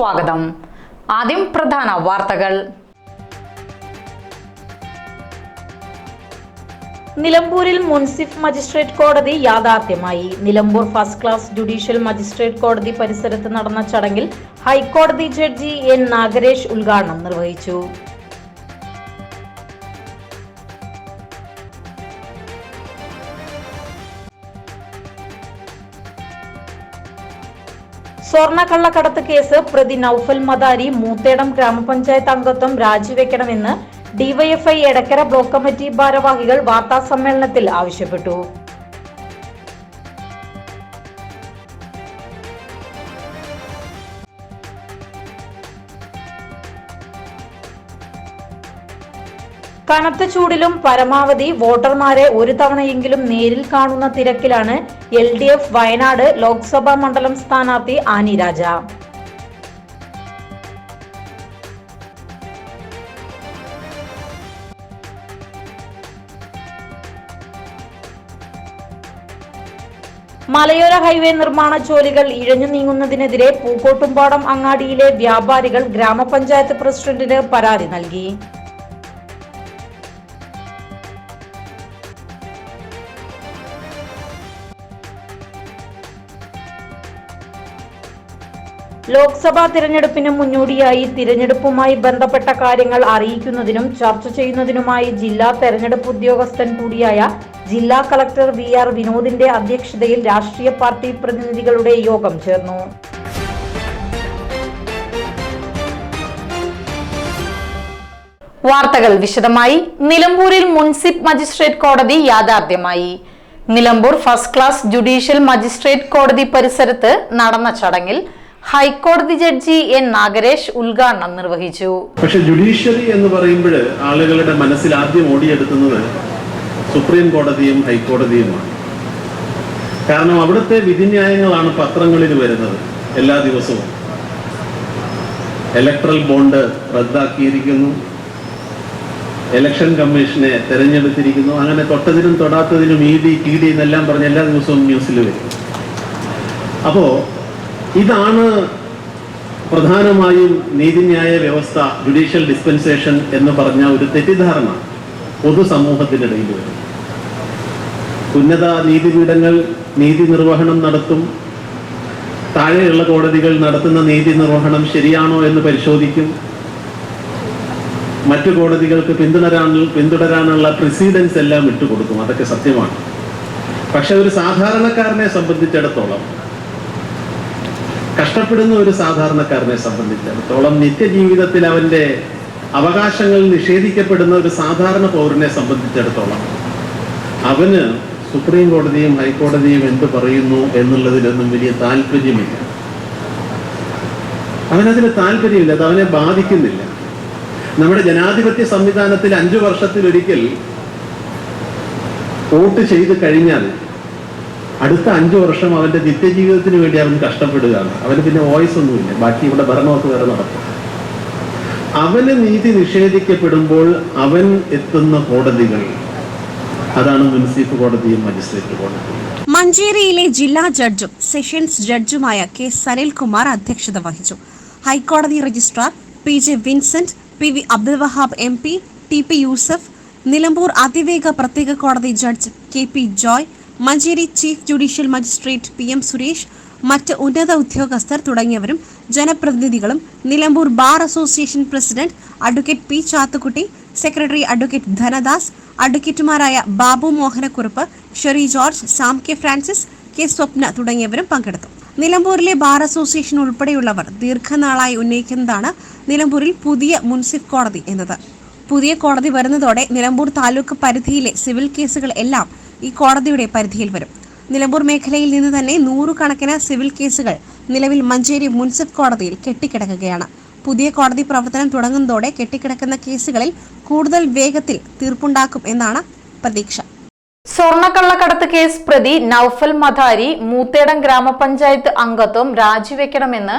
സ്വാഗതം. ആദ്യം പ്രധാന വാർത്തകൾ. നിലമ്പൂരിൽ മുൻസിഫ് മജിസ്ട്രേറ്റ് കോടതി യാഥാർത്ഥ്യമായി. Nilambur first class judicial magistrate കോടതി പരിസരത്ത് നടന്ന ചടങ്ങിൽ ഹൈക്കോടതി ജഡ്ജി എൻ നാഗരേഷ് ഉദ്ഘാടനം നിർവഹിച്ചു. സ്വർണക്കള്ളക്കടത്ത് കേസ് പ്രതി നൌഫൽ മദാരി മൂത്തേടം ഗ്രാമപഞ്ചായത്ത് അംഗത്വം രാജിവെക്കണമെന്ന് ഡിവൈഎഫ്ഐ എടക്കര ബ്ലോക്ക് കമ്മിറ്റി ഭാരവാഹികൾ വാർത്താസമ്മേളനത്തിൽ ആവശ്യപ്പെട്ടു. കനത്ത ചൂടിലും പരമാവധി വോട്ടർമാരെ ഒരു തവണയെങ്കിലും നേരിൽ കാണുന്ന തിരക്കിലാണ് L D F Wayanad Lok Sabha മണ്ഡലം സ്ഥാനാർത്ഥി ആനി രാജ. മലയോര ഹൈവേ നിർമ്മാണ ജോലികൾ ഇഴഞ്ഞു നീങ്ങുന്നതിനെതിരെ പൂക്കോട്ടുംപാടം അങ്ങാടിയിലെ വ്യാപാരികൾ ഗ്രാമപഞ്ചായത്ത് പ്രസിഡന്റിന് പരാതി നൽകി. ലോക്സഭാ തിരഞ്ഞെടുപ്പിന് മുന്നോടിയായി തിരഞ്ഞെടുപ്പുമായി ബന്ധപ്പെട്ട കാര്യങ്ങൾ അറിയിക്കുന്നതിനും ചർച്ച ചെയ്യുന്നതിനുമായി ജില്ലാ തെരഞ്ഞെടുപ്പ് ഉദ്യോഗസ്ഥൻ കൂടിയായ ജില്ലാ കളക്ടർ വി ആർ വിനോദിന്റെ അധ്യക്ഷതയിൽ രാഷ്ട്രീയ പാർട്ടി പ്രതിനിധികളുടെ യോഗം ചേർന്നു. വാർത്തകൾ വിശദമായി. നിലമ്പൂരിൽ മുൻസിപ്പ് മജിസ്ട്രേറ്റ് കോടതി യാഥാർത്ഥ്യമായി. Nilambur first class judicial magistrate കോടതി പരിസരത്ത് നടന്ന ചടങ്ങിൽ ഹൈക്കോടതി ജഡ്ജി എൻ നാഗരേഷ് ഉദ്ഘാടനം നിർവഹിച്ചു. പക്ഷെ ജുഡീഷ്യറി എന്ന് പറയുമ്പോൾ ആളുകളുടെ മനസ്സിൽ ആദ്യം ഓടിയെടുക്കുന്നത് സുപ്രീം കോടതിയും ഹൈക്കോടതിയുമാണ്. കാരണം അവിടുത്തെ വിധിന്യായങ്ങളാണ് പത്രങ്ങളിൽ വരുന്നത് എല്ലാ ദിവസവും. Electoral bond റദ്ദാക്കിയിരിക്കുന്നു. ഇലക്ഷൻ കമ്മീഷനെ തെരഞ്ഞെടുത്തിരിക്കുന്നു. അങ്ങനെ തൊട്ടതിനും തൊടാത്തതിനും ഇ ഡി ടി ഡി എന്നെല്ലാം പറഞ്ഞ് എല്ലാ ദിവസവും ന്യൂസിൽ വരും. അപ്പോ ഇതാണ് പ്രധാനമായും നീതിന്യായ വ്യവസ്ഥ ജുഡീഷ്യൽ ഡിസ്പെൻസേഷൻ എന്ന് പറഞ്ഞ ഒരു തെറ്റിദ്ധാരണ പൊതുസമൂഹത്തിനിടയിൽ വരും ഉന്നത നീതിപീഠങ്ങൾ നീതി നിർവഹണം നടത്തും. താഴെയുള്ള കോടതികൾ നടത്തുന്ന നീതി നിർവഹണം ശരിയാണോ എന്ന് പരിശോധിക്കും. മറ്റു കോടതികൾക്ക് പിന്തുടരാൻ പിന്തുടരാനുള്ള പ്രിസീഡൻസ് എല്ലാം ഇട്ടുകൊടുക്കും. അതൊക്കെ സത്യമാണ്. പക്ഷെ ഒരു സാധാരണക്കാരനെ സംബന്ധിച്ചിടത്തോളം കഷ്ടപ്പെടുന്ന ഒരു സാധാരണക്കാരനെ സംബന്ധിച്ചിടത്തോളം നിത്യജീവിതത്തിൽ അവന്റെ അവകാശങ്ങൾ നിഷേധിക്കപ്പെടുന്ന ഒരു സാധാരണ പൗരനെ സംബന്ധിച്ചിടത്തോളം അവന് സുപ്രീം കോടതിയും ഹൈക്കോടതിയും എന്ത് പറയുന്നു എന്നുള്ളതിലൊന്നും വലിയ താല്പര്യമില്ല. അവനതിന് താല്പര്യമില്ല അത് അവനെ ബാധിക്കുന്നില്ല. നമ്മുടെ ജനാധിപത്യ സംവിധാനത്തിൽ അഞ്ചു വർഷത്തിലൊരിക്കൽ വോട്ട് ചെയ്ത് കഴിഞ്ഞാൽ അടുത്ത അഞ്ചു വർഷം അവന്റെ നിത്യജീവിതത്തിന് വേണ്ടി അവൻ കഷ്ടപ്പെടുകയാണ്. അവന് പിന്നെ വോയിസ് ഒന്നുമില്ല. ബാക്കി ഇവിടെ ഭരണമൊക്കെ വേറെ നടക്കും. അവന് നീതി നിഷേധിക്കപ്പെടുമ്പോൾ അവൻ എത്തുന്ന കോടതികൾ. അതാണ് മുനിസിപ്പൽ കോടതിയും മജിസ്ട്രേറ്റ് കോടതിയും. മഞ്ചേരിയിലെ ജില്ലാ ജഡ്ജും സെഷൻസ് ജഡ്ജുമായ കെ സനിൽകുമാർ അധ്യക്ഷത വഹിച്ചു. ഹൈക്കോടതി registrar P J Vincent P V Abdul Wahab M P T P Yusuf Nilambur അതിവേഗ പ്രത്യേക കോടതി judge K P Joy Manjeri chief judicial magistrate P M Suresh മറ്റ് ഉന്നത ഉദ്യോഗസ്ഥർ തുടങ്ങിയവരും ജനപ്രതിനിധികളും Nilambur bar association president advocate P Chathukutty secretary advocate Dhanadas അഡ്വക്കേറ്റുമാരായ Babu Mohanakurup Sherry George Sam K Francis K Swapna തുടങ്ങിയവരും പങ്കെടുത്തു. നിലമ്പൂരിലെ ബാർ അസോസിയേഷൻ ഉൾപ്പെടെയുള്ളവർ ദീർഘനാളായി ഉന്നയിക്കുന്നതാണ് നിലമ്പൂരിൽ പുതിയ മുൻസിഫ് കോടതി എന്നത്. പുതിയ കോടതി വരുന്നതോടെ നിലമ്പൂർ താലൂക്ക് പരിധിയിലെ സിവിൽ കേസുകൾ എല്ലാം ഈ കോടതിയുടെ പരിധിയിൽ വരും. നിലമ്പൂർ മേഖലയിൽ നിന്ന് തന്നെ നൂറുകണക്കിന് സിവിൽ കേസുകൾ നിലവിൽ മഞ്ചേരി മുൻസിഫ് കോടതിയിൽ കെട്ടിക്കിടക്കുകയാണ്. പുതിയ കോടതി പ്രവർത്തനം തുടങ്ങുന്നതോടെ കെട്ടിക്കിടക്കുന്ന കേസുകളിൽ കൂടുതൽ വേഗത്തിൽ തീർപ്പുണ്ടാക്കും എന്നാണ് പ്രതീക്ഷ. സ്വർണക്കള്ളക്കടത്ത് കേസ് പ്രതി നൌഫൽ മധാരി മൂത്തേടം ഗ്രാമപഞ്ചായത്ത് അംഗത്വം രാജിവെക്കണമെന്ന്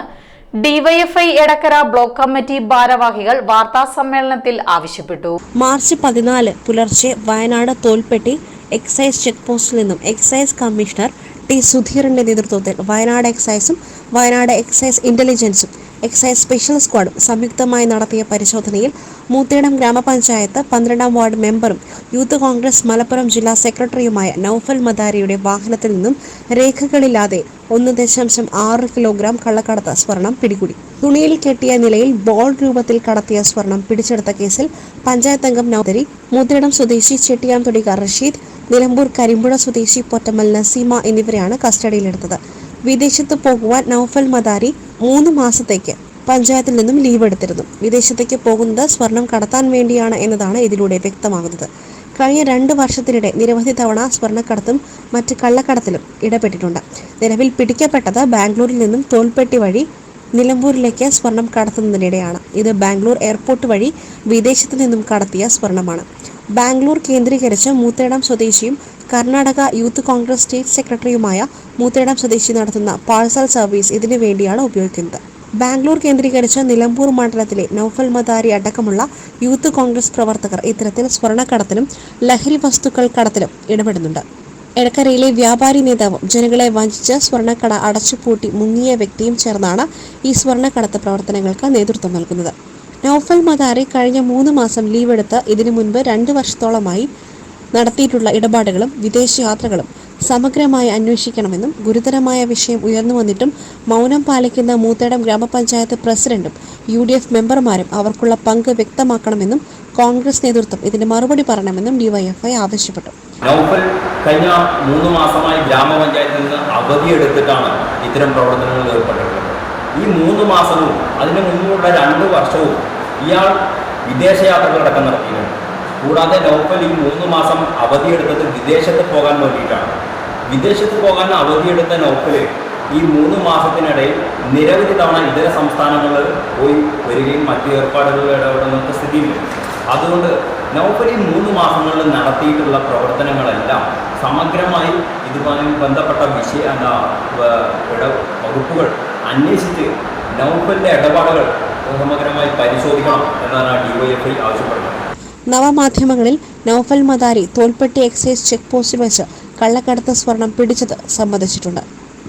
D Y F I Edakkara block committee ഭാരവാഹികൾ വാർത്താ സമ്മേളനത്തിൽ ആവശ്യപ്പെട്ടു. മാർച്ച് പതിനാല് പുലർച്ചെ വയനാട് തോൽപ്പെട്ടി എക്സൈസ് ചെക്ക് പോസ്റ്റിൽ നിന്നും എക്സൈസ് കമ്മീഷണർ ടി സുധീറിന്റെ നേതൃത്വത്തിൽ വയനാട് എക്സൈസും വയനാട് എക്സൈസ് ഇന്റലിജൻസും എക്സൈസ് സ്പെഷ്യൽ സ്ക്വാഡും സംയുക്തമായി നടത്തിയ പരിശോധനയിൽ മൂത്തേടം ഗ്രാമപഞ്ചായത്ത് പന്ത്രണ്ടാം വാർഡ് മെമ്പറും യൂത്ത് കോൺഗ്രസ് മലപ്പുറം ജില്ലാ സെക്രട്ടറിയുമായ നൌഫൽ മദാരിയുടെ വാഹനത്തിൽ നിന്നും രേഖകളില്ലാതെ ഒന്ന് ദശാംശം ആറ് കിലോഗ്രാം കള്ളക്കടത്ത് സ്വർണം പിടികൂടി. തുണിയിൽ കെട്ടിയ നിലയിൽ ബോൾ രൂപത്തിൽ കടത്തിയ സ്വർണം പിടിച്ചെടുത്ത കേസിൽ പഞ്ചായത്ത് അംഗം നൌദരി മൂത്തേടം സ്വദേശി ചെട്ടിയാംതൊടിക റഷീദ് നിലമ്പൂർ കരിമ്പുഴ സ്വദേശി പൊറ്റമ്മൽ നസീമ എന്നിവരെയാണ് കസ്റ്റഡിയിലെടുത്തത്. വിദേശത്ത് പോകുവാൻ നൌഫൽ മദാരി മൂന്ന് മാസത്തേക്ക് പഞ്ചായത്തിൽ നിന്നും ലീവ് എടുത്തിരുന്നു. വിദേശത്തേക്ക് പോകുന്നത് സ്വർണം കടത്താൻ വേണ്ടിയാണ് എന്നതാണ് ഇതിലൂടെ വ്യക്തമാകുന്നത്. കഴിഞ്ഞ രണ്ട് വർഷത്തിനിടെ നിരവധി തവണ സ്വർണക്കടത്തും മറ്റ് കള്ളക്കടത്തിലും ഇടപെട്ടിട്ടുണ്ട്. നിലവിൽ പിടിക്കപ്പെട്ടത് ബാംഗ്ലൂരിൽ നിന്നും തോൽപ്പെട്ടി വഴി നിലമ്പൂരിലേക്ക് സ്വർണം കടത്തുന്നതിനിടെയാണ്. ഇത് ബാംഗ്ലൂർ എയർപോർട്ട് വഴി വിദേശത്തു നിന്നും കടത്തിയ സ്വർണമാണ്. ബാംഗ്ലൂർ കേന്ദ്രീകരിച്ച് മൂത്തേടം സ്വദേശിയും കർണാടക യൂത്ത് കോൺഗ്രസ് സ്റ്റേറ്റ് സെക്രട്ടറിയുമായ മൂത്തേടം സ്വദേശി നടത്തുന്ന പാഴ്സൽ സർവീസ് ഇതിനു വേണ്ടിയാണ് ഉപയോഗിക്കുന്നത്. ബാംഗ്ലൂർ കേന്ദ്രീകരിച്ച് നിലമ്പൂർ മണ്ഡലത്തിലെ നൌഫൽ മദാരി അടക്കമുള്ള യൂത്ത് കോൺഗ്രസ് പ്രവർത്തകർ ഇത്തരത്തിൽ സ്വർണക്കടത്തിലും ലഹരി വസ്തുക്കൾ കടത്തിലും ഇടപെടുന്നുണ്ട്. എടക്കരയിലെ വ്യാപാരി നേതാവും ജനങ്ങളെ വഞ്ചിച്ച് സ്വർണക്കട അടച്ചുപൂട്ടി മുങ്ങിയ വ്യക്തിയും ചേർന്നാണ് ഈ സ്വർണക്കടത്ത് പ്രവർത്തനങ്ങൾക്ക് നേതൃത്വം നൽകുന്നത്. നൌഫൽ മദാരി കഴിഞ്ഞ മൂന്ന് മാസം ലീവ് എടുത്ത് ഇതിനു മുൻപ് രണ്ട് വർഷത്തോളമായി നടത്തിയിട്ടുള്ള ഇടപാടുകളും വിദേശയാത്രകളും സമഗ്രമായി അന്വേഷിക്കണമെന്നും ഗുരുതരമായ വിഷയം ഉയർന്നു വന്നിട്ടും മൗനം പാലിക്കുന്ന മൂത്തേടം ഗ്രാമപഞ്ചായത്ത് പ്രസിഡന്റും യു ഡി എഫ് മെമ്പർമാരും അവർക്കുള്ള പങ്ക് വ്യക്തമാക്കണമെന്നും കോൺഗ്രസ് നേതൃത്വം ഇതിന് മറുപടി പറയണമെന്നും ഡിവൈഎഫ്ഐ ആവശ്യപ്പെട്ടു. നൗഫൽ കഴിഞ്ഞ മൂന്ന് മാസമായി ഗ്രാമപഞ്ചായത്തിൽ നിന്ന് അവധിയെടുത്തിട്ടാണ് ഇത്തരം പ്രവർത്തനങ്ങളിൽ ഏർപ്പെട്ടിട്ടുള്ളത്. ഈ മൂന്ന് മാസവും അതിന് മുമ്പുള്ള രണ്ട് വർഷവും ഇയാൾ വിദേശയാത്രകൾ അടക്കം നടത്തിയിട്ടുണ്ട് കൂടാതെ നൗഫൽ ഈ മൂന്ന് മാസം അവധിയെടുത്തത് വിദേശത്ത് പോകാൻ വേണ്ടിയിട്ടാണ്. വിദേശത്ത് പോകാൻ അവധിയെടുത്ത നൗഫൽ ഈ മൂന്ന് മാസത്തിനിടയിൽ നിരവധി തവണ ഇതര സംസ്ഥാനങ്ങളിൽ പോയി വരികയും മറ്റ് ഏർപ്പാടുകളിൽ ഇടപെടുന്നൊക്കെ സ്ഥിതിയുണ്ട്. അതുകൊണ്ട് ഈ മൂന്ന് മാസങ്ങളിൽ നടത്തിയിട്ടുള്ള പ്രവർത്തനങ്ങളെല്ലാം സമഗ്രമായി ഇതുമായി ബന്ധപ്പെട്ട വിഷയ എന്താ വകുപ്പുകൾ അന്വേഷിച്ച് നൗഫലിന്റെ ഇടപാടുകൾ സമഗ്രമായി പരിശോധിക്കണം എന്നാണ് ഡിവൈഎഫ്ഐ ആവശ്യപ്പെടുന്നത്. നവമാധ്യമങ്ങളിൽ നൌഫൽ മദാരി തോൽപ്പെട്ടി എക്സൈസ് ചെക്ക് പോസ്റ്റിൽ വെച്ച് കള്ളക്കടത്ത് സ്വർണം പിടിച്ചത് സമ്മതിച്ചിട്ടുണ്ട്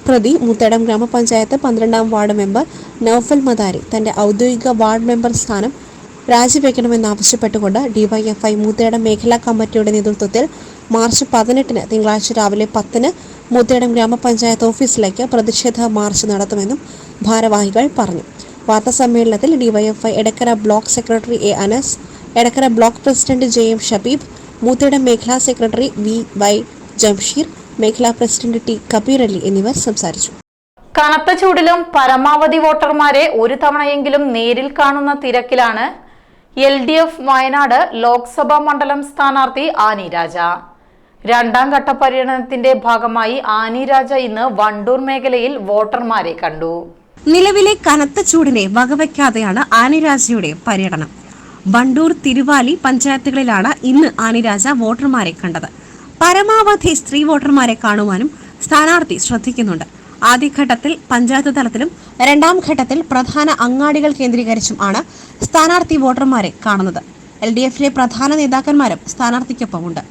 പ്രതി മുത്തടം ഗ്രാമപഞ്ചായത്ത് പന്ത്രണ്ടാം വാർഡ് മെമ്പർ നൌഫൽ മദാരി തന്റെ ഔദ്യോഗിക വാർഡ് മെമ്പർ സ്ഥാനം രാജിവെക്കണമെന്നാവശ്യപ്പെട്ടുകൊണ്ട് ഡിവൈഎഫ്ഐ മുത്തേടം മേഖലാ കമ്മിറ്റിയുടെ നേതൃത്വത്തിൽ മാർച്ച് പതിനെട്ടിന് തിങ്കളാഴ്ച രാവിലെ പത്തിന് മുത്തേടം ഗ്രാമപഞ്ചായത്ത് ഓഫീസിലേക്ക് പ്രതിഷേധ മാർച്ച് നടത്തുമെന്നും ഭാരവാഹികൾ പറഞ്ഞു. വാർത്താസമ്മേളനത്തിൽ DYFI Edakkara block secretary A Anas Edakkara block president J M Shabeeb Moothedam മേഖലാ സെക്രട്ടറി വി വൈ ജംഷീർ മേഖലാ പ്രസിഡന്റ് ടി കബീർ അലി എന്നിവർ സംസാരിച്ചു. കനത്ത ചൂടിലും പരമാവധി വോട്ടർമാരെ ഒരു തവണയെങ്കിലും നേരിൽ കാണുന്ന തിരക്കിലാണ് L D F Wayanad Lok Sabha മണ്ഡലം സ്ഥാനാർത്ഥി ആനി രാജ. രണ്ടാം ഘട്ട പര്യടനത്തിന്റെ ഭാഗമായി ആനി രാജ ഇന്ന് വണ്ടൂർ മേഖലയിൽ വോട്ടർമാരെ കണ്ടു. നിലവിലെ കനത്ത ചൂടിനെ വകവയ്ക്കാതെയാണ് ആനിരാജയുടെ പര്യടനം. വണ്ടൂർ തിരുവാലി പഞ്ചായത്തുകളിലാണ് ഇന്ന് ആനിരാജ വോട്ടർമാരെ കണ്ടത്. പരമാവധി സ്ത്രീ വോട്ടർമാരെ കാണുവാനും സ്ഥാനാർത്ഥി ശ്രദ്ധിക്കുന്നുണ്ട്. ആദ്യഘട്ടത്തിൽ പഞ്ചായത്ത് തലത്തിലും രണ്ടാം ഘട്ടത്തിൽ പ്രധാന അങ്ങാടികൾ കേന്ദ്രീകരിച്ചും ആണ് സ്ഥാനാർത്ഥി വോട്ടർമാരെ കാണുന്നത്. എൽ ഡി എഫിലെ പ്രധാന നേതാക്കന്മാരും സ്ഥാനാർത്ഥിക്കൊപ്പമുണ്ട്.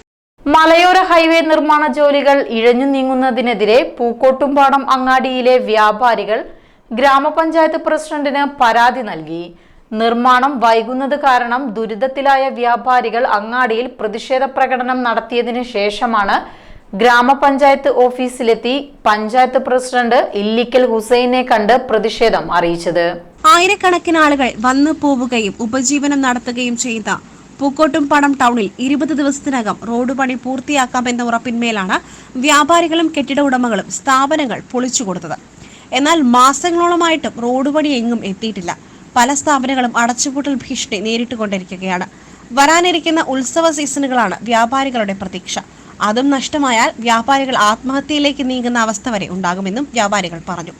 മലയോര ഹൈവേ നിർമ്മാണ ജോലികൾ ഇഴഞ്ഞു നീങ്ങുന്നതിനെതിരെ പൂക്കോട്ടുംപാടം അങ്ങാടിയിലെ വ്യാപാരികൾ ഗ്രാമപഞ്ചായത്ത് പ്രസിഡന്റിന് പരാതി നൽകി. നിർമ്മാണം വൈകുന്നത് കാരണം ദുരിതത്തിലായ വ്യാപാരികൾ അങ്ങാടിയിൽ പ്രതിഷേധ പ്രകടനം നടത്തിയതിനു ശേഷമാണ് ഗ്രാമപഞ്ചായത്ത് ഓഫീസിലെത്തി പഞ്ചായത്ത് പ്രസിഡന്റ് ഇല്ലിക്കൽ ഹുസൈനെ കണ്ട് പ്രതിഷേധം അറിയിച്ചത്. ആയിരക്കണക്കിന് ആളുകൾ വന്നു പോവുകയും ഉപജീവനം നടത്തുകയും ചെയ്ത പൂക്കോട്ടും പണം ടൗണിൽ ഇരുപത് ദിവസത്തിനകം റോഡ് പണി പൂർത്തിയാക്കാമെന്ന ഉറപ്പിന്മേലാണ് വ്യാപാരികളും കെട്ടിട ഉടമകളും സ്ഥാപനങ്ങൾ പൊളിച്ചു കൊടുത്തത്. എന്നാൽ മാസങ്ങളോളമായിട്ടും റോഡ് പണി എങ്ങും എത്തിയിട്ടില്ല. പല സ്ഥാപനങ്ങളും അടച്ചുപൂട്ടൽ ഭീഷണി നേരിട്ടുകൊണ്ടിരിക്കുകയാണ്. വരാനിരിക്കുന്ന ഉത്സവ സീസണുകളാണ് വ്യാപാരികളുടെ പ്രതീക്ഷ. അതും നഷ്ടമായാൽ വ്യാപാരികൾ ആത്മഹത്യയിലേക്ക് നീങ്ങുന്ന അവസ്ഥ വരെ ഉണ്ടാകുമെന്നും വ്യാപാരികൾ പറഞ്ഞു.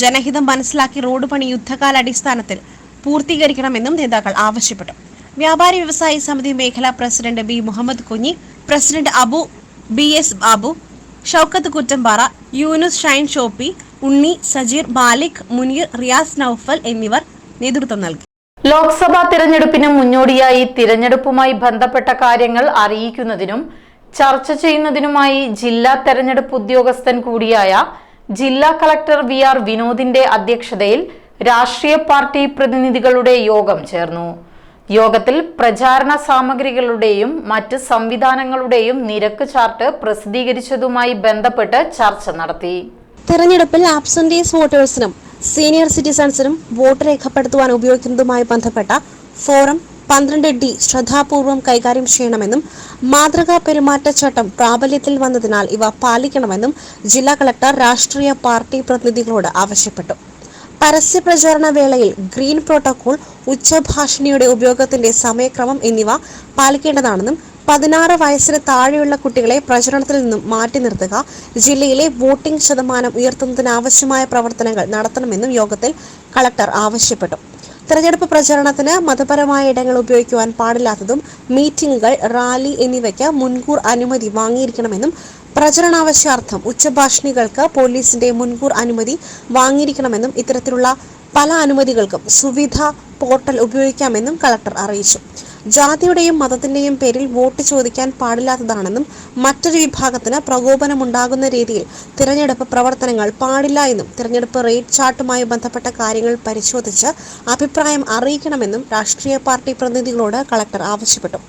ജനഹിതം മനസ്സിലാക്കി റോഡ് പണി യുദ്ധകാലാടിസ്ഥാനത്തിൽ പൂർത്തീകരിക്കണമെന്നും നേതാക്കൾ ആവശ്യപ്പെട്ടു. വ്യാപാരി വ്യവസായി സമിതി മേഖലാ president B Muhammad Kunhi president Abu B S Babu Shoukath Kuttampara Yunus Shine Shoppy Unni Sajeer Malik Muneer Riyas Naufal എന്നിവർ നേതൃത്വം നൽകി. ലോക്സഭാ തിരഞ്ഞെടുപ്പിന് മുന്നോടിയായി തിരഞ്ഞെടുപ്പുമായി ബന്ധപ്പെട്ട കാര്യങ്ങൾ അറിയിക്കുന്നതിനും ചർച്ച ചെയ്യുന്നതിനുമായി ജില്ലാ തെരഞ്ഞെടുപ്പ് ഉദ്യോഗസ്ഥൻ കൂടിയായ ജില്ലാ കളക്ടർ വി ആർ വിനോദിന്റെ അധ്യക്ഷതയിൽ രാഷ്ട്രീയ പാർട്ടി പ്രതിനിധികളുടെ യോഗം ചേർന്നു. യോഗത്തിൽ പ്രചാരണ സാമഗ്രികളുടെയും മറ്റ് സംവിധാനങ്ങളുടെയും നിരക്ക് ചാർട്ട് പ്രസിദ്ധീകരിച്ചതുമായി ബന്ധപ്പെട്ട് ചർച്ച നടത്തി. തെരഞ്ഞെടുപ്പിൽ ആബ്സെന്റീസ് വോട്ടേഴ്സിനും സീനിയർ സിറ്റിസൺസിനും വോട്ട് രേഖപ്പെടുത്തുവാൻ ഉപയോഗിക്കുന്നതുമായി ബന്ധപ്പെട്ട ഫോറം പന്ത്രണ്ട് ഡി ശ്രദ്ധാപൂർവം കൈകാര്യം ചെയ്യണമെന്നും മാതൃകാ പെരുമാറ്റച്ചട്ടം പ്രാബല്യത്തിൽ വന്നതിനാൽ ഇവ പാലിക്കണമെന്നും ജില്ലാ കളക്ടർ രാഷ്ട്രീയ പാർട്ടി പ്രതിനിധികളോട് ആവശ്യപ്പെട്ടു. പരസ്യ പ്രചാരണ വേളയിൽ ഗ്രീൻ പ്രോട്ടോകോൾ ഉച്ചഭാഷിണിയുടെ ഉപയോഗത്തിന്റെ സമയക്രമം എന്നിവ പാലിക്കേണ്ടതാണെന്നും പതിനാറ് വയസ്സിന് താഴെയുള്ള കുട്ടികളെ പ്രചരണത്തിൽ നിന്നും മാറ്റി നിർത്തുക ജില്ലയിലെ വോട്ടിംഗ് ശതമാനം ഉയർത്തുന്നതിനാവശ്യമായ പ്രവർത്തനങ്ങൾ നടത്തണമെന്നും യോഗത്തിൽ കളക്ടർ ആവശ്യപ്പെട്ടു. തെരഞ്ഞെടുപ്പ് പ്രചാരണത്തിന് മതപരമായ ഇടങ്ങൾ ഉപയോഗിക്കുവാൻ പാടില്ലാത്തതും മീറ്റിംഗുകൾ റാലി എന്നിവയ്ക്ക് മുൻകൂർ അനുമതി വാങ്ങിയിരിക്കണമെന്നും പ്രചരണാവശ്യാർത്ഥം ഉച്ചഭാഷണികൾക്ക് പോലീസിന്റെ മുൻകൂർ അനുമതി വാങ്ങിയിരിക്കണമെന്നും ഇത്തരത്തിലുള്ള പല അനുമതികൾക്കും സുവിധ പോർട്ടൽ ഉപയോഗിക്കാമെന്നും കളക്ടർ അറിയിച്ചു. ജാതിയുടെയും മതത്തിന്റെയും പേരിൽ വോട്ട് ചോദിക്കാൻ പാടില്ലാത്തതാണെന്നും മറ്റൊരു വിഭാഗത്തിന് പ്രകോപനമുണ്ടാകുന്ന രീതിയിൽ തിരഞ്ഞെടുപ്പ് പ്രവർത്തനങ്ങൾ പാടില്ല എന്നും തിരഞ്ഞെടുപ്പ് റേറ്റ് ചാർട്ടുമായി ബന്ധപ്പെട്ട കാര്യങ്ങൾ പരിശോധിച്ച് അഭിപ്രായം അറിയിക്കണമെന്നും രാഷ്ട്രീയ പാർട്ടി പ്രതിനിധികളോട് കളക്ടർ ആവശ്യപ്പെട്ടു.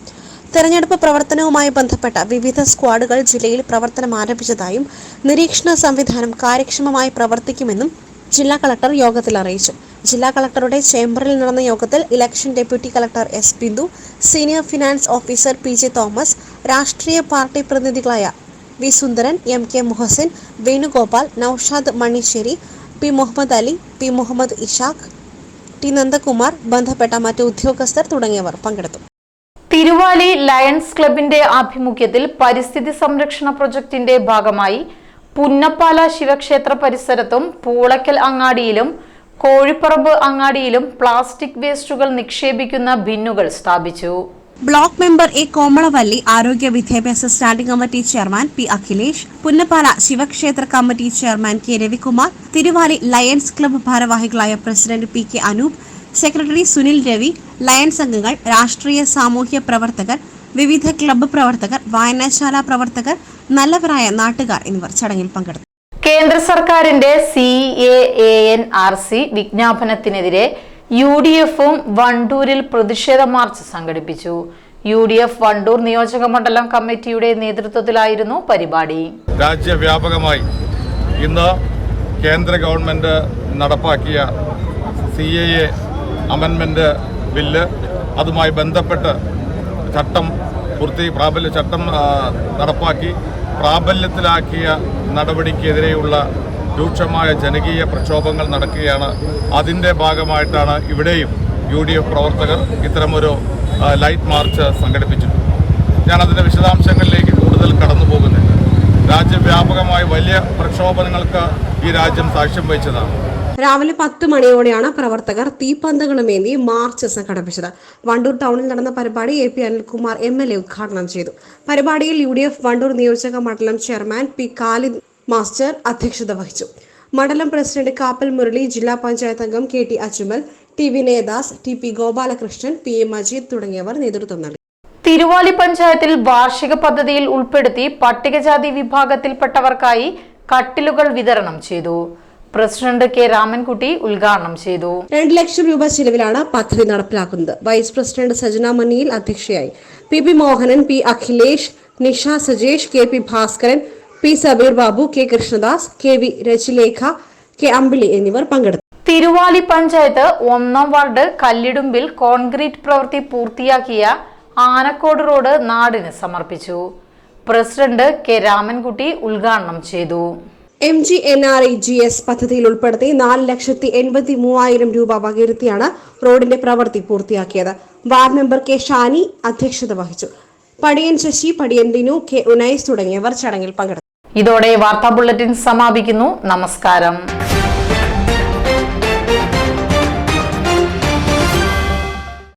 തെരഞ്ഞെടുപ്പ് പ്രവർത്തനവുമായി ബന്ധപ്പെട്ട വിവിധ സ്ക്വാഡുകൾ ജില്ലയിൽ പ്രവർത്തനം ആരംഭിച്ചതായും നിരീക്ഷണ സംവിധാനം കാര്യക്ഷമമായി പ്രവർത്തിക്കുമെന്നും ജില്ലാ കളക്ടർ യോഗത്തിൽ അറിയിച്ചു. ജില്ലാ കളക്ടറുടെ ചേംബറിൽ നടന്ന യോഗത്തിൽ election deputy collector S Bindu senior finance officer P J Thomas രാഷ്ട്രീയ party പ്രതിനിധികളായ V Sundaran M K Muhasin Venugopal Naushad Manisseri P Muhammad Ali P Muhammad Ishaq T Nandakumar ബന്ധപ്പെട്ട മറ്റ് ഉദ്യോഗസ്ഥർ തുടങ്ങിയവർ പങ്കെടുത്തു. തിരുവാലി ലയൺസ് ക്ലബിന്റെ ആഭിമുഖ്യത്തിൽ പരിസ്ഥിതി സംരക്ഷണ പ്രൊജക്ടിന്റെ ഭാഗമായി പുന്നപ്പാല ശിവക്ഷേത്ര പരിസരത്തും പൂളക്കൽ അങ്ങാടിയിലും കോഴിപ്പറമ്പ് അങ്ങാടിയിലും പ്ലാസ്റ്റിക് വേസ്റ്റുകൾ നിക്ഷേപിക്കുന്ന ബിന്നുകൾ സ്ഥാപിച്ചു. ബ്ലോക്ക് മെമ്പർ എ കോമളവല്ലി ആരോഗ്യ വിദ്യാഭ്യാസ standing committee chairman P Akhilesh Punnappala ശിവക്ഷേത്ര committee chairman K Ravikumar Thiruvali Lions Club ഭാരവാഹികളായ president P K Anoop secretary Sunil Ravi Lions അംഗങ്ങൾ രാഷ്ട്രീയ സാമൂഹ്യ പ്രവർത്തകർ വിവിധ ക്ലബ്ബ് പ്രവർത്തകർ വായനശാല പ്രവർത്തകർ നല്ലവരായ നാട്ടുകാർ എന്നിവർ ചടങ്ങിൽ പങ്കെടുത്തു. കേന്ദ്ര സർക്കാരിന്റെ C A N R C വിജ്ഞാപനത്തിനെതിരെ U D എഫും വണ്ടൂരിൽ പ്രതിഷേധ മാർച്ച് സംഘടിപ്പിച്ചു. യു ഡി എഫ് വണ്ടൂർ നിയോജക മണ്ഡലം കമ്മിറ്റിയുടെ നേതൃത്വത്തിലായിരുന്നു പരിപാടി. രാജ്യവ്യാപകമായി ഇന്ന് കേന്ദ്ര ഗവൺമെന്റ് നടപ്പാക്കിയ സി എ എ അമെന്മെന്റ് ബില്ല് അതുമായി ബന്ധപ്പെട്ട് ചട്ടം പൂർത്തി പ്രാബല്യ ചട്ടം നടപ്പാക്കി പ്രാബല്യത്തിലാക്കിയ നടപടിക്കെതിരെയുള്ള രൂക്ഷമായ ജനകീയ പ്രക്ഷോഭങ്ങൾ നടക്കുകയാണ്. അതിന്റെ ഭാഗമായിട്ടാണ് ഇവിടെയും യു ഡി എഫ് പ്രവർത്തകർ ഇത്തരമൊരു ലൈറ്റ് മാർച്ച് സംഘടിപ്പിച്ചിട്ടുണ്ട് ഞാനതിന്റെ വിശദാംശങ്ങളിലേക്ക് കൂടുതൽ കടന്നു പോകുന്നില്ല രാജ്യവ്യാപകമായി വലിയ പ്രക്ഷോഭങ്ങൾക്ക് ഈ രാജ്യം സാക്ഷ്യം വഹിച്ചതാണ്. രാവിലെ പത്ത് മണിയോടെയാണ് പ്രവർത്തകർ തീപ്പന്തകളുമേന്തി മാർച്ച് സംഘടിപ്പിച്ചത്. വണ്ടൂർ ടൗണിൽ നടന്ന പരിപാടി A P Anilkumar M L A ഉദ്ഘാടനം ചെയ്തു. പരിപാടിയിൽ യു ഡി എഫ് വണ്ടൂർ നിയോജക മണ്ഡലം ചെയർമാൻ പി കാലിദ് മാസ്റ്റർ അധ്യക്ഷത വഹിച്ചു. മണ്ഡലം പ്രസിഡന്റ് കാപ്പൽ മുരളി ജില്ലാ പഞ്ചായത്ത് അംഗം K T Achumal T Vinayadas T P Gopalakrishnan P M Majeed തുടങ്ങിയവർ നേതൃത്വം നൽകി. തിരുവാലി പഞ്ചായത്തിൽ വാർഷിക പദ്ധതിയിൽ ഉൾപ്പെടുത്തി പട്ടികജാതി വിഭാഗത്തിൽപ്പെട്ടവർക്കായി കട്ടിലുകൾ വിതരണം ചെയ്തു. പ്രസിഡന്റ് കെ രാമൻകുട്ടി ഉദ്ഘാടനം ചെയ്തു. രണ്ട് ലക്ഷം രൂപ ചിലവിലാണ് പദ്ധതി നടപ്പിലാക്കുന്നത്. വൈസ് പ്രസിഡന്റ് സജന മണിയിൽ അധ്യക്ഷയായി P P Mohanan P Akhilesh Nisha Sajesh K P Bhaskaran P Sabeer Babu K Krishnadas K V Rachilekha K Ambili എന്നിവർ പങ്കെടുത്തു. തിരുവാലി പഞ്ചായത്ത് ഒന്നാം വാർഡ് കല്ലിടുമ്പിൽ കോൺക്രീറ്റ് പ്രവൃത്തി പൂർത്തിയാക്കിയ ആനക്കോട് റോഡ് നാടിന് സമർപ്പിച്ചു. പ്രസിഡന്റ് കെ രാമൻകുട്ടി ഉദ്ഘാടനം ചെയ്തു. M G N R I G S പദ്ധതിയിൽ ഉൾപ്പെടുത്തി നാല് ലക്ഷത്തി എൺപത്തി മൂവായിരം രൂപ വകയിരുത്തിയാണ് റോഡിന്റെ പ്രവൃത്തി പൂർത്തിയാക്കിയത്. വാർഡ് മെമ്പർ കെ ഷാനി അധ്യക്ഷത വഹിച്ചു. പടിയൻ ശശി പടിയൻ ദിനു കെ ഉനൈസ് തുടങ്ങിയവർ ചടങ്ങിൽ പങ്കെടുത്തു. ഇതോടെ വാർത്താ ബുള്ളറ്റിൻ സമാപിക്കുന്നു. നമസ്കാരം.